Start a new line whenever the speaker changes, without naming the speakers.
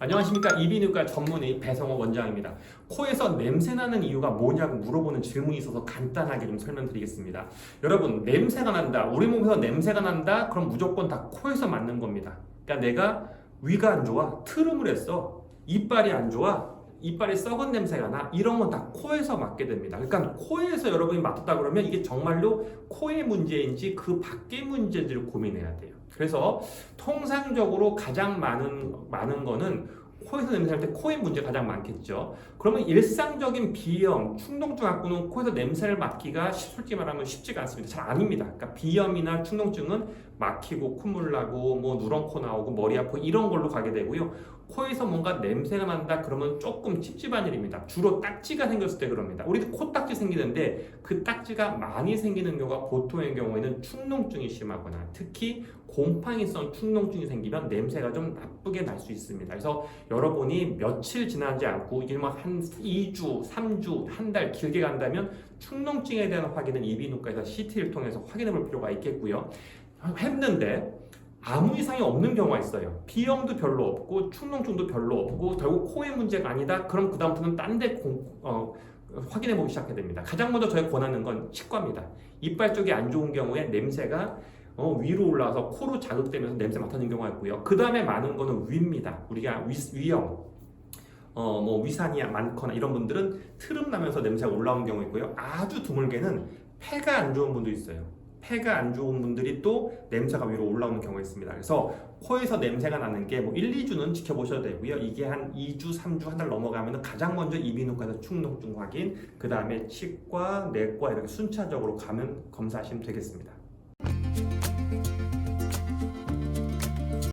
안녕하십니까 이비인후과 전문의 배성호 원장입니다. 코에서 냄새 나는 이유가 뭐냐고 물어보는 질문이 있어서 간단하게 좀 설명드리겠습니다. 여러분 냄새가 난다. 우리 몸에서 냄새가 난다. 그럼 무조건 다 코에서 맞는 겁니다. 그러니까 내가 위가 안 좋아, 트름을 했어, 이빨이 안 좋아. 이빨에 썩은 냄새가 나 이런 건 다 코에서 맡게 됩니다. 그러니까 코에서 여러분이 맡았다 그러면 이게 정말로 코의 문제인지 그 밖의 문제인지를 고민해야 돼요. 그래서 통상적으로 가장 많은 많은 거는 코에서 냄새 날 때 코의 문제 가장 많겠죠. 그러면 일상적인 비염, 충동증 갖고는 코에서 냄새를 맡기가 솔직히 말하면 쉽지가 않습니다. 잘 아닙니다. 그러니까 비염이나 충동증은 막히고 콧물 나고 뭐 누런 코 나오고 머리 아프고 이런 걸로 가게 되고요. 코에서 뭔가 냄새가 난다 그러면 조금 찝찝한 일입니다. 주로 딱지가 생겼을 때 그럽니다. 우리도 코딱지 생기는데 그 딱지가 많이 생기는 경우가 보통의 경우에는 충농증이 심하거나 특히 곰팡이성 충농증이 생기면 냄새가 좀 나쁘게 날 수 있습니다. 그래서 여러분이 며칠 지나지 않고 이게 뭐한 2주, 3주, 한 달 길게 간다면 충농증에 대한 확인은 이비인후과에서 CT를 통해서 확인해 볼 필요가 있겠고요. 했는데 아무 이상이 없는 경우가 있어요. 비염도 별로 없고 충농증도 별로 없고 결국 코의 문제가 아니다. 그럼 그 다음부터는 딴데 어, 확인해 보기 시작해야 됩니다. 가장 먼저 저희 권하는 건 치과입니다. 이빨 쪽이 안 좋은 경우에 냄새가 어, 위로 올라와서 코로 자극되면서 냄새 맡아지는 경우가 있고요. 그 다음에 많은 거는 위입니다. 우리가 위, 위염, 어, 뭐 위산이 많거나 이런 분들은 트름 나면서 냄새가 올라오는 경우 있고요. 아주 드물게는 폐가 안 좋은 분도 있어요. 폐가 안 좋은 분들이 또 냄새가 위로 올라오는 경우가 있습니다. 그래서 코에서 냄새가 나는 게 뭐 1, 2주는 지켜보셔도 되고요. 이게 한 2주, 3주, 한 달 넘어가면 가장 먼저 이비인후과에서 충농증 확인, 그 다음에 치과, 내과 이렇게 순차적으로 가면 검사하시면 되겠습니다.